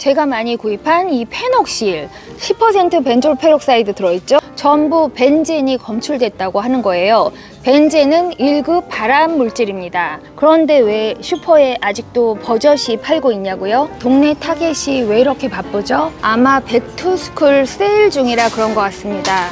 제가 많이 구입한 이 페녹실 10% 벤졸 페록사이드 들어있죠? 전부 벤젠이 검출됐다고 하는 거예요. 벤젠은 1급 발암 물질입니다. 그런데 왜 슈퍼에 아직도 버젓이 팔고 있냐고요? 동네 타겟이 왜 이렇게 바쁘죠? 아마 백투스쿨 세일 중이라 그런 것 같습니다.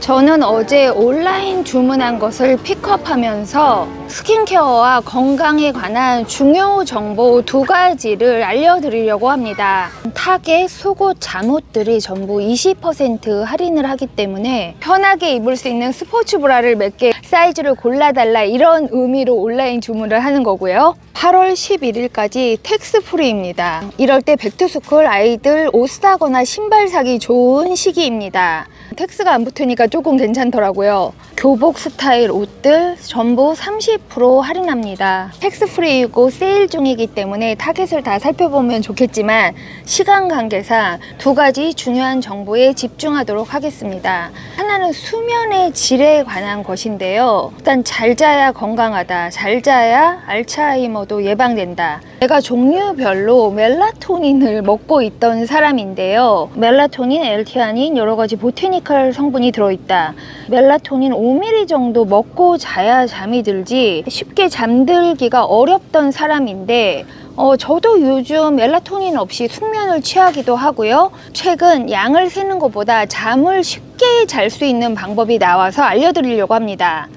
저는 어제 온라인 주문한 것을 픽업하면서 스킨케어와 건강에 관한 중요 정보 두 가지를 알려드리려고 합니다. 타겟 속옷 잠옷들이 전부 20% 할인을 하기 때문에 편하게 입을 수 있는 스포츠 브라를 몇 개 사이즈를 골라달라 이런 의미로 온라인 주문을 하는 거고요. 8월 11일까지 텍스 프리입니다. 이럴 때 백투스쿨 아이들 옷 사거나 신발 사기 좋은 시기입니다. 텍스가 안 붙으니까 조금 괜찮더라고요. 교복 스타일 옷들 전부 30% 할인합니다. 텍스 프리이고 세일 중이기 때문에 타겟을 다 살펴보면 좋겠지만 시간 관계상 두 가지 중요한 정보에 집중하도록 하겠습니다. 하나는 수면의 질에 관한 것인데요. 일단 잘 자야 건강하다. 잘 자야 알츠하이머도 예방된다. 제가 종류별로 멜라토닌을 먹고 있던 사람인데요. 멜라토닌, 엘티아닌 여러 가지 보테니컬 성분이 들어있다. 멜라토닌 5ml 정도 먹고 자야 잠이 들지 쉽게 잠들기가 어렵던 사람인데 어, 저도 요즘 멜라토닌 없이 숙면을 취하기도 하고요. 최근 양을 세는 것보다 잠을 쉽게 잘 수 있는 방법이 나와서 알려드리려고 합니다.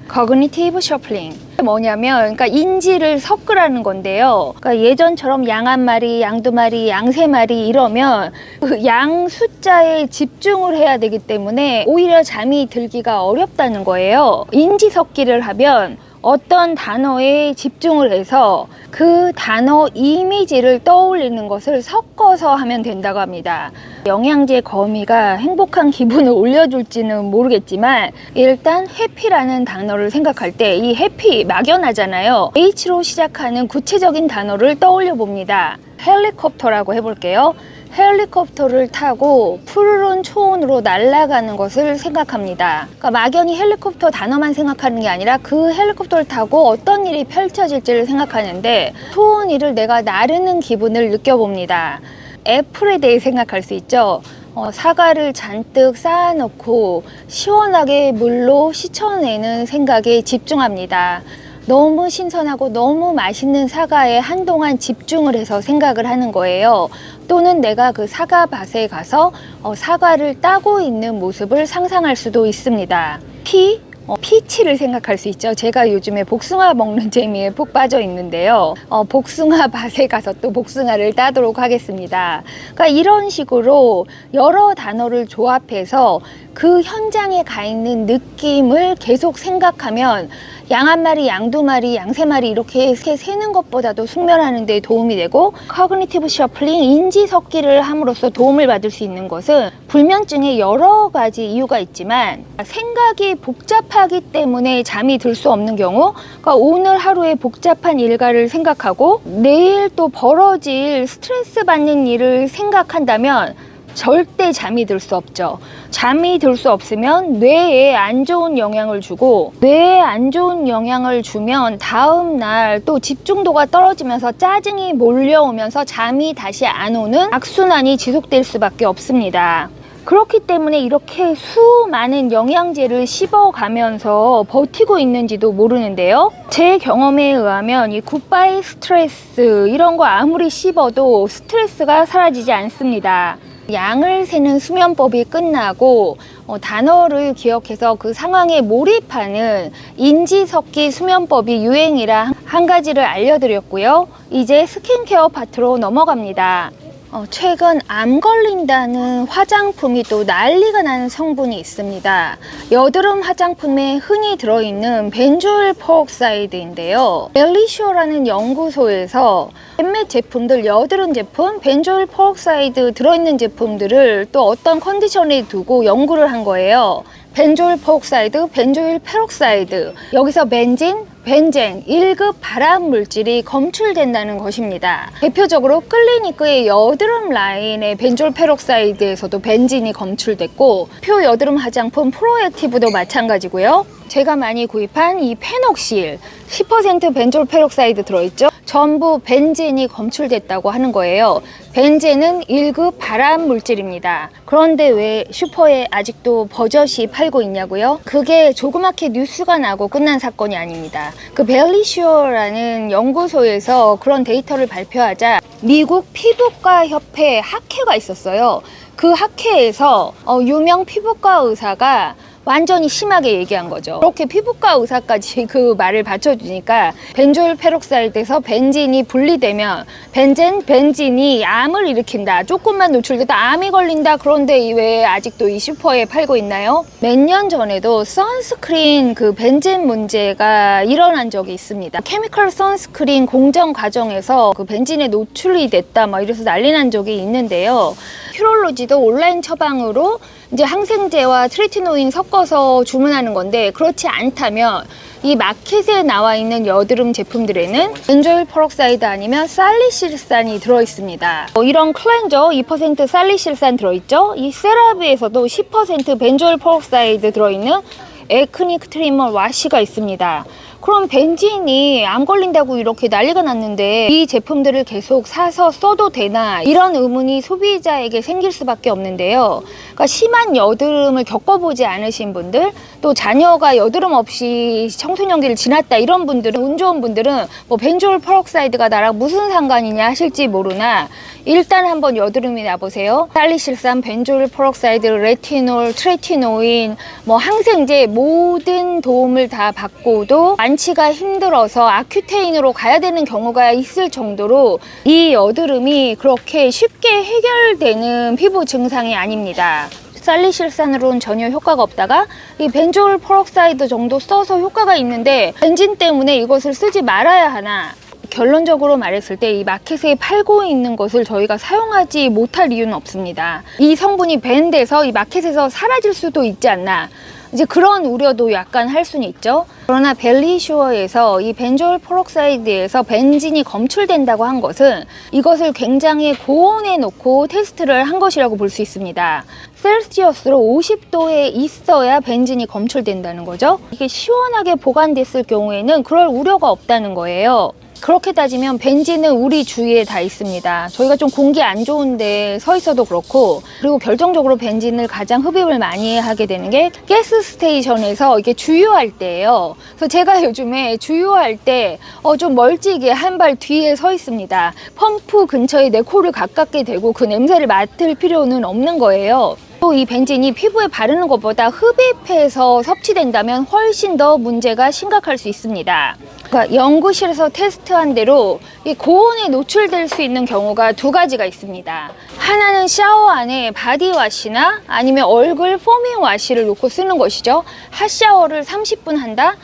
셔플링. 뭐냐면, 그러니까 인지를 섞으라는 건데요. 그러니까 예전처럼 양 한 마리, 양 두 마리, 양 세 마리 이러면 그 양 숫자에 집중을 해야 되기 때문에 오히려 잠이 들기가 어렵다는 거예요. 인지 섞기를 하면 어떤 단어에 집중을 해서 그 단어 이미지를 떠올리는 것을 섞어서 하면 된다고 합니다. 영양제 거미가 행복한 기분을 올려줄지는 모르겠지만 일단 해피라는 단어를 생각할 때 이 해피 막연하잖아요. H로 시작하는 구체적인 단어를 떠올려 봅니다. 헬리콥터라고 해볼게요. 헬리콥터를 타고 푸르른 초원으로 날아가는 것을 생각합니다. 그러니까 막연히 헬리콥터 단어만 생각하는 게 아니라 그 헬리콥터를 타고 어떤 일이 펼쳐질지를 생각하는데 초원 위를 내가 나르는 기분을 느껴봅니다. 애플에 대해 생각할 수 있죠. 어, 사과를 잔뜩 쌓아놓고 시원하게 물로 씻어내는 생각에 집중합니다. 너무 신선하고 너무 맛있는 사과에 한동안 집중을 해서 생각을 하는 거예요. 또는 내가 그 사과밭에 가서 어, 사과를 따고 있는 모습을 상상할 수도 있습니다. 피, 어, 피치를 생각할 수 있죠. 제가 요즘에 복숭아 먹는 재미에 푹 빠져 있는데요. 어, 복숭아 밭에 가서 또 복숭아를 따도록 하겠습니다. 그러니까 이런 식으로 여러 단어를 조합해서 그 현장에 가 있는 느낌을 계속 생각하면 양 한 마리, 양 두 마리, 양 세 마리 이렇게 세, 세는 것보다도 숙면하는 데 도움이 되고 커그니티브 셔플링, 인지 섞기를 함으로써 도움을 받을 수 있는 것은 불면증에 여러 가지 이유가 있지만 생각이 복잡하기 때문에 잠이 들 수 없는 경우 그러니까 오늘 하루의 복잡한 일과를 생각하고 내일 또 벌어질 스트레스 받는 일을 생각한다면 절대 잠이 들 수 없죠. 잠이 들 수 없으면 뇌에 안 좋은 영향을 주고 뇌에 안 좋은 영향을 주면 다음 날 또 집중도가 떨어지면서 짜증이 몰려오면서 잠이 다시 안 오는 악순환이 지속될 수밖에 없습니다. 그렇기 때문에 이렇게 수많은 영양제를 씹어가면서 버티고 있는지도 모르는데요. 제 경험에 의하면 이 굿바이 스트레스 이런 거 아무리 씹어도 스트레스가 사라지지 않습니다. 양을 세는 수면법이 끝나고 어, 단어를 기억해서 그 상황에 몰입하는 인지석기 수면법이 유행이라 한 가지를 알려드렸고요. 이제 스킨케어 파트로 넘어갑니다. 어, 최근 암 걸린다는 화장품이 또 난리가 나는 성분이 있습니다. 여드름 화장품에 흔히 들어있는 벤조일 퍼옥사이드인데요. 멜리쇼라는 연구소에서 몇몇 제품들, 여드름 제품, 벤조일 퍼옥사이드 들어있는 제품들을 또 어떤 컨디션에 두고 연구를 한 거예요. 벤조일 퍼옥사이드, 벤조일 페록사이드. 여기서 벤진, 벤젠, 1급 발암 물질이 검출된다는 것입니다. 대표적으로 클리니크의 여드름 라인의 벤졸 페록사이드에서도 벤진이 검출됐고 표 여드름 화장품 프로액티브도 마찬가지고요. 제가 많이 구입한 이 페녹실 10% 벤졸 페록사이드 들어있죠? 전부 벤젠이 검출됐다고 하는 거예요. 벤젠은 1급 발암 물질입니다. 그런데 왜 슈퍼에 아직도 버젓이 팔고 있냐고요? 그게 조그맣게 뉴스가 나고 끝난 사건이 아닙니다. 그 벨리슈어라는 연구소에서 그런 데이터를 발표하자 미국 피부과 협회 학회가 있었어요. 그 학회에서 어, 유명 피부과 의사가 완전히 심하게 얘기한 거죠. 그렇게 피부과 의사까지 그 말을 받쳐주니까 벤졸 페록사이드에서 벤진이 분리되면 벤젠, 벤진이 암을 일으킨다. 조금만 노출돼도 암이 걸린다. 그런데 왜 아직도 이 슈퍼에 팔고 있나요? 몇 년 전에도 선스크린 그 벤진 문제가 일어난 적이 있습니다. 케미컬 선스크린 공정 과정에서 그 벤진에 노출이 됐다. 막 이래서 난리 난 적이 있는데요. 퓨롤로지도 온라인 처방으로 이제 항생제와 트리티노인 섞어 서 주문하는 건데 그렇지 않다면 이 마켓에 나와 있는 여드름 제품들에는 벤조일 퍼럭사이드 아니면 살리실산이 들어있습니다. 어, 이런 클렌저 2% 살리실산 들어있죠? 이 세라비에서도 10% 벤조일 퍼럭사이드 들어있는 에크닉 트리머 와시가 있습니다. 그럼 벤진이 안 걸린다고 이렇게 난리가 났는데 이 제품들을 계속 사서 써도 되나 이런 의문이 소비자에게 생길 수밖에 없는데요. 그러니까 심한 여드름을 겪어보지 않으신 분들 또 자녀가 여드름 없이 청소년기를 지났다 이런 분들은 운 좋은 분들은 뭐 벤조일 퍼럭사이드가 나랑 무슨 상관이냐 하실지 모르나 일단 한번 여드름이 나보세요. 살리실산, 벤조일 퍼럭사이드, 레티놀, 트레티노인, 뭐 항생제 모든 도움을 다 받고도 완치가 힘들어서 아큐테인으로 가야 되는 경우가 있을 정도로 이 여드름이 그렇게 쉽게 해결되는 피부 증상이 아닙니다. 살리실산으로는 전혀 효과가 없다가 이 벤조일 퍼럭사이드 정도 써서 효과가 있는데 벤진 때문에 이것을 쓰지 말아야 하나 결론적으로 말했을 때 이 마켓에 팔고 있는 것을 저희가 사용하지 못할 이유는 없습니다. 이 성분이 밴돼서 이 마켓에서 사라질 수도 있지 않나. 이제 그런 우려도 약간 할 수는 있죠. 그러나 벨리슈어에서 이 벤조일 퍼럭사이드에서 벤진이 검출된다고 한 것은 이것을 굉장히 고온에 놓고 테스트를 한 것이라고 볼 수 있습니다. 셀시어스로 50도에 있어야 벤진이 검출된다는 거죠. 이게 시원하게 보관됐을 경우에는 그럴 우려가 없다는 거예요. 그렇게 따지면 벤진은 우리 주위에 다 있습니다. 저희가 좀 공기 안 좋은데 서 있어도 그렇고 그리고 결정적으로 벤진을 가장 흡입을 많이 하게 되는 게 가스 스테이션에서 이게 주유할 때예요. 그래서 제가 요즘에 주유할 때 어, 좀 멀찍이 한 발 뒤에 서 있습니다. 펌프 근처에 내 코를 가깝게 대고 그 냄새를 맡을 필요는 없는 거예요. 또이 벤진이 피부에 바르는 것보다 흡입해서 섭취된다면 훨씬 더 문제가 심각할 수 있습니다. 그러니까 연구실에서 테스트한 대로 이 고온에 노출될 수 있는 경우가 두 가지가 있습니다. 하나는 샤워 안에 바디와시나 아니면 얼굴 포밍 와시를 놓고 쓰는 것이죠. 핫샤워를 30분 한다?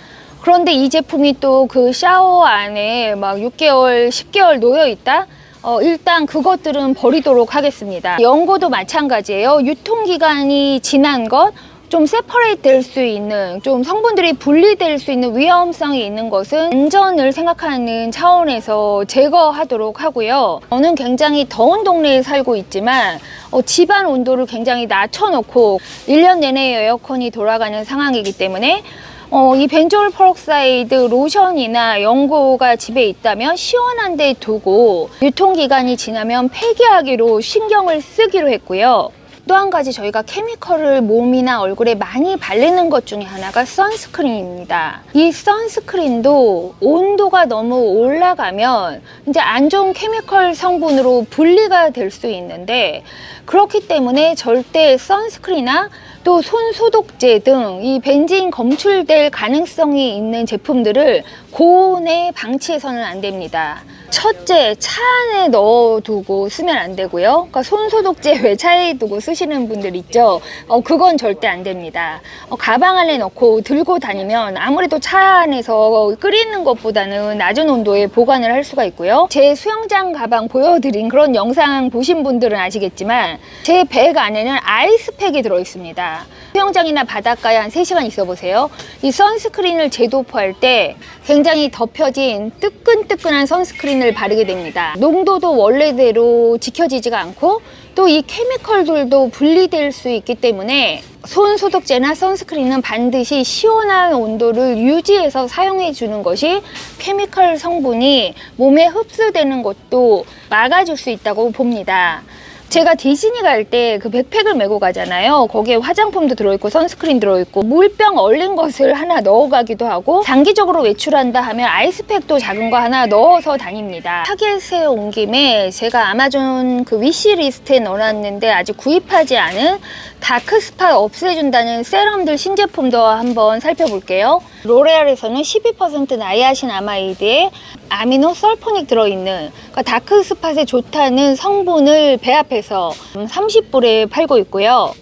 그런데 이 제품이 또 그 샤워 안에 막 6개월, 10개월 놓여 있다? 어, 일단 그것들은 버리도록 하겠습니다. 연고도 마찬가지예요. 유통기간이 지난 것, 좀 세퍼레이트 될 수 있는, 좀 성분들이 분리될 수 있는 위험성이 있는 것은 안전을 생각하는 차원에서 제거하도록 하고요. 저는 굉장히 더운 동네에 살고 있지만, 어, 집안 온도를 굉장히 낮춰놓고 1년 내내 에어컨이 돌아가는 상황이기 때문에 어, 이 벤조일 퍼럭사이드 로션이나 연고가 집에 있다면 시원한 데 두고 유통기간이 지나면 폐기하기로 신경을 쓰기로 했고요. 또 한 가지 저희가 케미컬을 몸이나 얼굴에 많이 바르는 것 중에 하나가 선스크린입니다. 이 선스크린도 온도가 너무 올라가면 이제 안 좋은 케미컬 성분으로 분리가 될 수 있는데 그렇기 때문에 절대 선스크린이나 또 손 소독제 등 이 벤진 검출될 가능성이 있는 제품들을 고온에 방치해서는 안 됩니다. 첫째, 차 안에 넣어두고 쓰면 안 되고요. 그러니까 손 소독제 왜 차에 두고 쓰시는 분들 있죠? 어, 그건 절대 안 됩니다. 어, 가방 안에 넣고 들고 다니면 아무래도 차 안에서 끓이는 것보다는 낮은 온도에 보관을 할 수가 있고요. 제 수영장 가방 보여드린 그런 영상 보신 분들은 아시겠지만 제 백 안에는 아이스팩이 들어있습니다. 수영장이나 바닷가에 한 3시간 있어 보세요. 이 선스크린을 재도포할 때 굉장히 덮여진 뜨끈뜨끈한 선스크린을 바르게 됩니다. 농도도 원래대로 지켜지지가 않고 또 이 케미컬들도 분리될 수 있기 때문에 손 소독제나 선스크린은 반드시 시원한 온도를 유지해서 사용해 주는 것이 케미컬 성분이 몸에 흡수되는 것도 막아줄 수 있다고 봅니다. 제가 디즈니 갈때 그 백팩을 메고 가잖아요. 거기에 화장품도 들어있고 선스크린 들어있고 물병 얼린 것을 하나 넣어가기도 하고 장기적으로 외출한다 하면 아이스팩도 작은 거 하나 넣어서 다닙니다. 타겟에 온 김에 제가 아마존 그 위시리스트에 넣어놨는데 아직 구입하지 않은 다크스팟 없애준다는 세럼들 신제품도 한번 살펴볼게요. 로레알에서는 12% 나이아신 아마이드에 아미노 설포닉 들어있는 그러니까 다크 스팟에 좋다는 성분을 배합해서 30불에 팔고 있고요.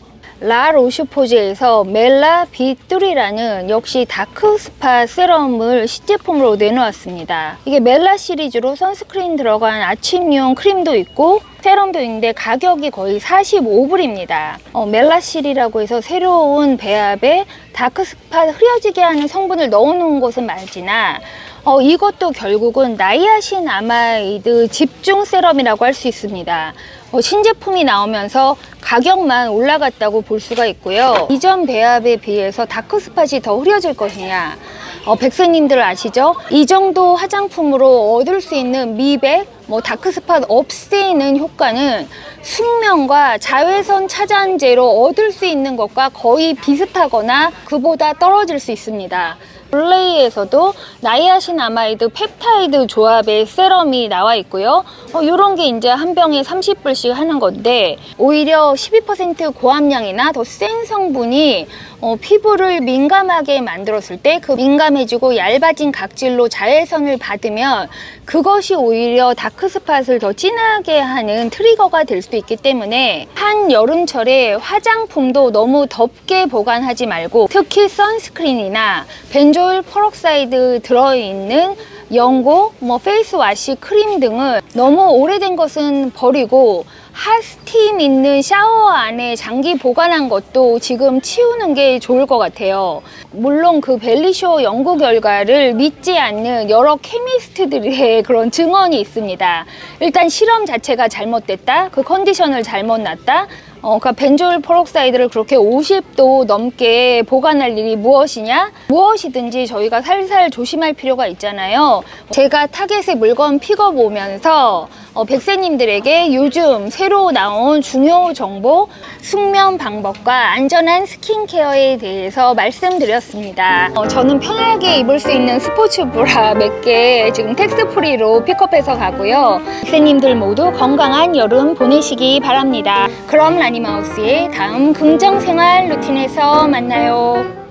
라 로슈포즈에서 멜라 B3라는 역시 다크 스팟 세럼을 신제품으로 내놓았습니다. 이게 멜라 시리즈로 선스크린 들어간 아침용 크림도 있고 세럼도 있는데 가격이 거의 45불입니다. 어, 멜라실이라고 해서 새로운 배합에 다크스팟 흐려지게 하는 성분을 넣어놓은 것은 맞으나 어, 이것도 결국은 나이아신 아마이드 집중 세럼이라고 할 수 있습니다. 어, 신제품이 나오면서 가격만 올라갔다고 볼 수가 있고요. 이전 배합에 비해서 다크스팟이 더 흐려질 것이냐. 어, 백세님들 아시죠? 이 정도 화장품으로 얻을 수 있는 미백, 뭐 다크스팟 없애는 효과는 숙면과 자외선 차단제로 얻을 수 있는 것과 거의 비슷하거나 그보다 떨어질 수 있습니다. 블레이에서도 나이아신 아마이드 펩타이드 조합의 세럼이 나와 있고요. 어, 이런 게 이제 한 병에 30불씩 하는 건데 오히려 12% 고함량이나 더 센 성분이 어, 피부를 민감하게 만들었을 때 그 민감해지고 얇아진 각질로 자외선을 받으면 그것이 오히려 다크스팟을 더 진하게 하는 트리거가 될 수 있기 때문에 한 여름철에 화장품도 너무 덥게 보관하지 말고 특히 선스크린이나 벤조 일 퍼럭사이드 들어있는 연고, 뭐 페이스와시, 크림 등을 너무 오래된 것은 버리고 핫스팀 있는 샤워 안에 장기 보관한 것도 지금 치우는 게 좋을 것 같아요. 물론 그 벨리쇼 연구 결과를 믿지 않는 여러 케미스트들의 그런 증언이 있습니다. 일단 실험 자체가 잘못됐다. 그 컨디션을 잘못 놨다. 어, 그러니까 벤조일 퍼럭사이드를 그렇게 50도 넘게 보관할 일이 무엇이냐? 무엇이든지 저희가 살살 조심할 필요가 있잖아요. 제가 타겟의 물건 픽업 오면서 어, 백세님들에게 요즘 새로 나온 중요 정보, 숙면 방법과 안전한 스킨케어에 대해서 말씀드렸습니다. 어, 저는 편하게 입을 수 있는 스포츠 브라 몇 개 지금 텍스 프리로 픽업해서 가고요. 백세님들 모두 건강한 여름 보내시기 바랍니다. 그럼 라니마우스의 다음 긍정 생활 루틴에서 만나요.